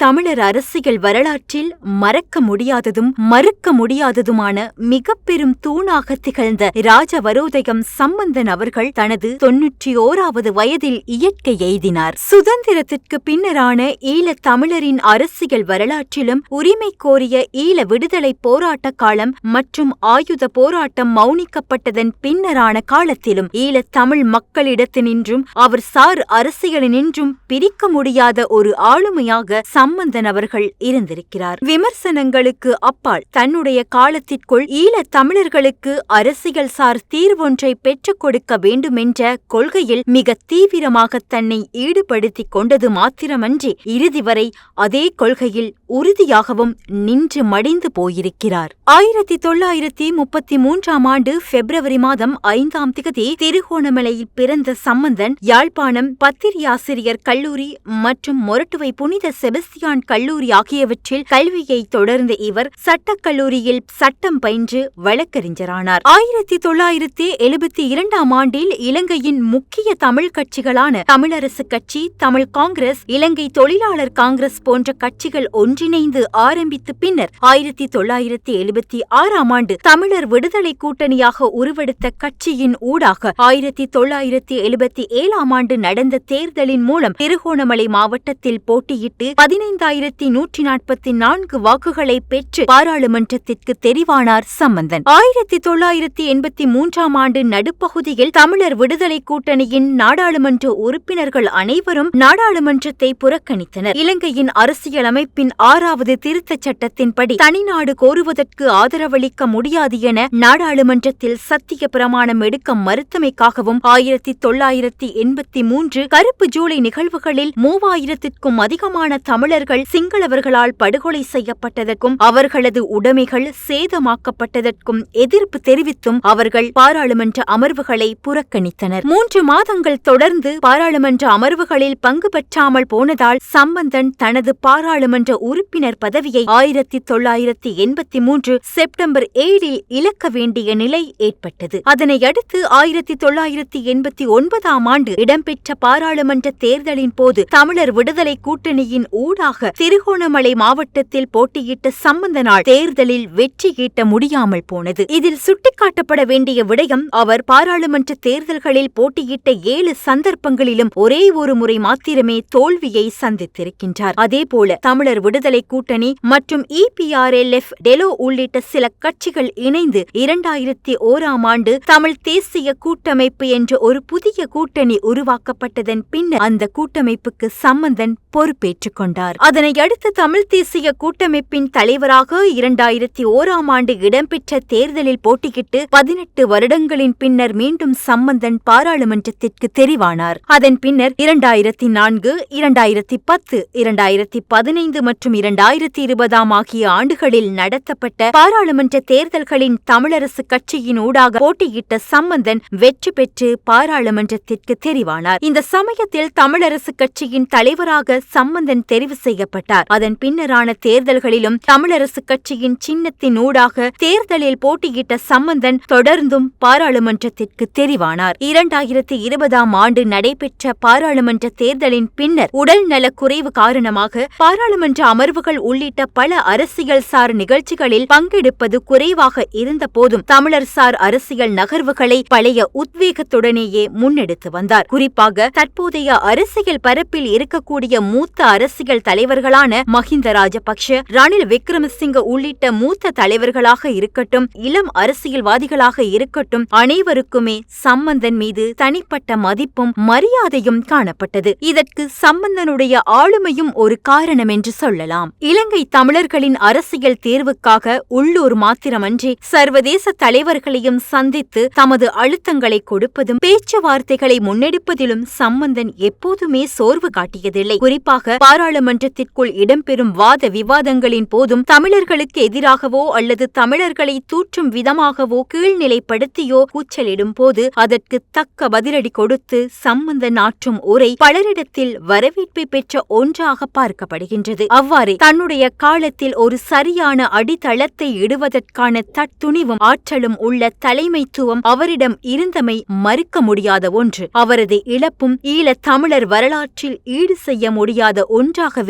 தமிழர் அரசியல் வரலாற்றில் மறக்க முடியாததும் மறுக்க முடியாததுமான மிக பெரும் தூணாக திகழ்ந்த ராஜவரோதயம் சம்பந்தன் அவர்கள் தனது தொன்னூற்றி ஓராவது வயதில் இயற்கை எய்தினார். சுதந்திரத்திற்கு பின்னரான ஈழத் தமிழரின் அரசியல் வரலாற்றிலும் உரிமை கோரிய ஈழ விடுதலை போராட்ட காலம் மற்றும் ஆயுத போராட்டம் மௌனிக்கப்பட்டதன் பின்னரான காலத்திலும் ஈழத் தமிழ் மக்களிடத்தினின்றும் அவர் சார் அரசியலினின்றும் பிரிக்க முடியாத ஒரு ஆளுமையாக சம்பந்தன் அவர்கள் இருந்திருக்கிறார். விமர்சனங்களுக்கு அப்பால் தன்னுடைய காலத்திற்குள் ஈழத் தமிழர்களுக்கு அரசியல் சார் தீர்வொன்றை பெற்றுக் கொடுக்க வேண்டுமென்ற கொள்கையில் மிக தீவிரமாக தன்னை ஈடுபடுத்திக் கொண்டது மாத்திரமன்றி இறுதி வரை அதே கொள்கையில் உறுதியாகவும் நின்று மடிந்து போயிருக்கிறார். ஆயிரத்தி தொள்ளாயிரத்தி முப்பத்தி மூன்றாம் ஆண்டு பிப்ரவரி மாதம் ஐந்தாம் திகதி திருகோணமலையில் பிறந்த சம்பந்தன் யாழ்ப்பாணம் பத்திரியாசிரியர் கல்லூரி மற்றும் மொரட்டுவை புனித செபஸ்தி செபஸ்தியான் கல்லூரி ஆகியவற்றில் கல்வியை தொடர்ந்த இவர் சட்டக் கல்லூரியில் சட்டம் பயின்று வழக்கறிஞரானார். ஆயிரத்தி தொள்ளாயிரத்தி எழுபத்தி இரண்டாம் ஆண்டில் இலங்கையின் முக்கிய தமிழ் கட்சிகளான தமிழரசு கட்சி தமிழ் காங்கிரஸ் இலங்கை தொழிலாளர் காங்கிரஸ் போன்ற கட்சிகள் ஒன்றிணைந்து ஆரம்பித்து பின்னர் ஆயிரத்தி தொள்ளாயிரத்தி எழுபத்தி ஆறாம் ஆண்டு தமிழர் விடுதலை கூட்டணியாக உருவெடுத்த கட்சியின் ஊடாக ஆயிரத்தி தொள்ளாயிரத்தி எழுபத்தி ஏழாம் ஆண்டு நடந்த தேர்தலின் மூலம் திருகோணமலை மாவட்டத்தில் போட்டியிட்டு பதினைந்து பதினைந்தாயிரத்தி நூற்றி நாற்பத்தி நான்கு வாக்குகளை பெற்று பாராளுமன்றத்திற்கு தெரிவானார் சம்பந்தன். ஆயிரத்தி தொள்ளாயிரத்தி எண்பத்தி மூன்றாம் ஆண்டு நடுப்பகுதியில் தமிழர் விடுதலை கூட்டணியின் நாடாளுமன்ற உறுப்பினர்கள் அனைவரும் நாடாளுமன்றத்தை புறக்கணித்தனர். இலங்கையின் அரசியலமைப்பின் ஆறாவது திருத்தச் சட்டத்தின்படி தனிநாடு கோருவதற்கு ஆதரவளிக்க முடியாது என நாடாளுமன்றத்தில் சத்திய பிரமாணம் எடுக்க மறுத்தமைக்காகவும் ஆயிரத்தி தொள்ளாயிரத்தி எண்பத்தி மூன்று கருப்பு ஜூலை நிகழ்வுகளில் மூவாயிரத்திற்கும் அதிகமான தமிழ் தமிழர்கள் சிங்களவர்களால் படுகொலை செய்யப்பட்டதற்கும் அவர்களது உடைமைகள் சேதமாக்கப்பட்டதற்கும் எதிர்ப்பு தெரிவித்தும் அவர்கள் பாராளுமன்ற அமர்வுகளை புறக்கணித்தனர். மூன்று மாதங்கள் தொடர்ந்து பாராளுமன்ற அமர்வுகளில் பங்கு பெற்றாமல் போனதால் சம்பந்தன் தனது பாராளுமன்ற உறுப்பினர் பதவியை ஆயிரத்தி தொள்ளாயிரத்தி எண்பத்தி மூன்று செப்டம்பர் ஏழில் இழக்க வேண்டிய நிலை ஏற்பட்டது. அதனையடுத்து ஆயிரத்தி தொள்ளாயிரத்தி எண்பத்தி ஒன்பதாம் ஆண்டு இடம்பெற்ற பாராளுமன்ற தேர்தலின் போது தமிழர் விடுதலை கூட்டணியின் ஊடக திருகோணமலை மாவட்டத்தில் போட்டியிட்ட சம்பந்தனால் தேர்தலில் வெற்றி ஈட்ட முடியாமல் போனது. இதில் சுட்டிக்காட்டப்பட வேண்டிய விடயம் அவர் பாராளுமன்ற தேர்தல்களில் போட்டியிட்ட ஏழு சந்தர்ப்பங்களிலும் ஒரே ஒரு முறை மாத்திரமே தோல்வியை சந்தித்திருக்கின்றார். அதேபோல தமிழர் விடுதலை கூட்டணி மற்றும் இபிஆர்எல்எஃப் டெலோ உள்ளிட்ட சில கட்சிகள் இணைந்து இரண்டாயிரத்தி ஓராம் ஆண்டு தமிழ் தேசிய கூட்டமைப்பு என்ற ஒரு புதிய கூட்டணி உருவாக்கப்பட்டதன் பின்னர் அந்த கூட்டமைப்புக்கு சம்பந்தன் பொறுப்பேற்றுக் கொண்டார். அதனை அடுத்து தமிழ் தேசிய கூட்டமைப்பின் தலைவராக இரண்டாயிரத்தி ஓராம் ஆண்டு இடம்பெற்ற தேர்தலில் போட்டியிட்டு பதினெட்டு வருடங்களின் பின்னர் மீண்டும் சம்பந்தன் பாராளுமன்றத்திற்கு தெரிவானார். அதன் பின்னர் இரண்டாயிரத்தி நான்கு இரண்டாயிரத்தி பத்து இரண்டாயிரத்தி பதினைந்து மற்றும் இரண்டாயிரத்தி இருபதாம் ஆகிய ஆண்டுகளில் நடத்தப்பட்ட பாராளுமன்ற தேர்தல்களின் தமிழரசு கட்சியின் ஊடாக போட்டியிட்ட சம்பந்தன் வெற்றி பெற்று பாராளுமன்றத்திற்கு தெரிவானார். இந்த சமயத்தில் தமிழரசு கட்சியின் தலைவராக சம்பந்தன் தெரிவு செய்யப்பட்டார். அதன் பின்னரான தேர்தல்களிலும் தமிழரசு கட்சியின் சின்னத்தின் ஊடாக தேர்தலில் போட்டியிட்ட சம்பந்தன் தொடர்ந்தும் பாராளுமன்றத்திற்கு தெரிவானார். இரண்டாயிரத்தி இருபதாம் ஆண்டு நடைபெற்ற பாராளுமன்ற தேர்தலின் பின்னர் உடல் நலக்குறைவு காரணமாக பாராளுமன்ற அமர்வுகள் உள்ளிட்ட பல அரசியல் சார் நிகழ்ச்சிகளில் பங்கெடுப்பது குறைவாக இருந்தபோதும் தமிழர் சார் அரசியல் நகர்வுகளை பழைய உத்வேகத்துடனேயே முன்னெடுத்து வந்தார். குறிப்பாக தற்போதைய அரசியல் பரப்பில் இருக்கக்கூடிய மூத்த அரசியல் தலைவர்களான மஹிந்த ராஜபக்ஷ ரணில் விக்ரமசிங்க உள்ளிட்ட மூத்த தலைவர்களாக இருக்கட்டும் இளம் அரசியல்வாதிகளாக இருக்கட்டும் அனைவருக்குமே சம்பந்தன் மீது தனிப்பட்ட மதிப்பும் மரியாதையும் காணப்பட்டது. இதற்கு சம்பந்தனுடைய ஆளுமையும் ஒரு காரணம் என்று சொல்லலாம். இலங்கை தமிழர்களின் அரசியல் தேர்வுக்காக உள்ளூர் மாத்திரமன்றி சர்வதேச தலைவர்களையும் சந்தித்து தமது அழுத்தங்களை கொடுப்பதும் பேச்சுவார்த்தைகளை முன்னெடுப்பதிலும் சம்பந்தன் எப்போதுமே சோர்வு காட்டியதில்லை. குறிப்பாக பாராளுமன்றத்திற்குள் இடம்பெறும் வாத விவாதங்களின் போதும் தமிழர்களுக்கு எதிராகவோ அல்லது தமிழர்களை தூற்றும் விதமாகவோ கீழ்நிலைப்படுத்தியோ கூச்சலிடும் போது அதற்கு தக்க பதிலடி கொடுத்து சம்பந்தன் ஆற்றும் உரை பலரிடத்தில் வரவேற்பை பெற்ற ஒன்றாக பார்க்கப்படுகின்றது. அவ்வாறே தன்னுடைய காலத்தில் ஒரு சரியான அடித்தளத்தை இடுவதற்கான தத்துணிவும் ஆற்றலும் உள்ள தலைமைத்துவம் அவரிடம் இருந்தமை மறுக்க முடியாத ஒன்று. அவரது இழப்பும் ஈழத் தமிழர் வரலாற்றில் ஈடு செய்ய முடியாத ஒன்றாகவே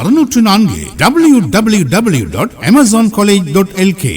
அறுநூற்று நான்கு W W W dot Amazon college dot LK